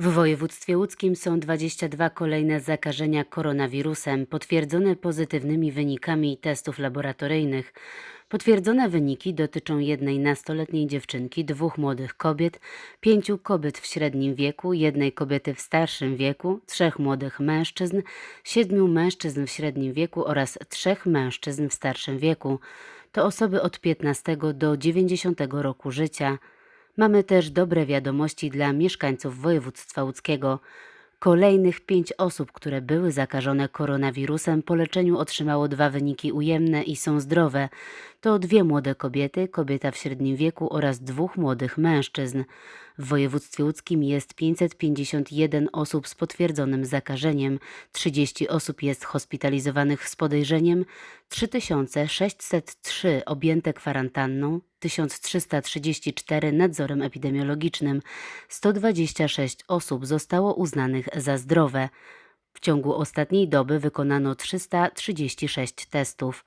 W województwie łódzkim są 22 kolejne zakażenia koronawirusem, potwierdzone pozytywnymi wynikami testów laboratoryjnych. Potwierdzone wyniki dotyczą jednej nastoletniej dziewczynki, dwóch młodych kobiet, pięciu kobiet w średnim wieku, jednej kobiety w starszym wieku, trzech młodych mężczyzn, siedmiu mężczyzn w średnim wieku oraz trzech mężczyzn w starszym wieku. To osoby od 15 do 90 roku życia. Mamy też dobre wiadomości dla mieszkańców województwa łódzkiego. Kolejnych pięć osób, które były zakażone koronawirusem, po leczeniu otrzymało dwa wyniki ujemne i są zdrowe. To dwie młode kobiety, kobieta w średnim wieku oraz dwóch młodych mężczyzn. W województwie łódzkim jest 551 osób z potwierdzonym zakażeniem, 30 osób jest hospitalizowanych z podejrzeniem, 3603 objęte kwarantanną, 1334 nadzorem epidemiologicznym, 126 osób zostało uznanych za zdrowe. W ciągu ostatniej doby wykonano 336 testów.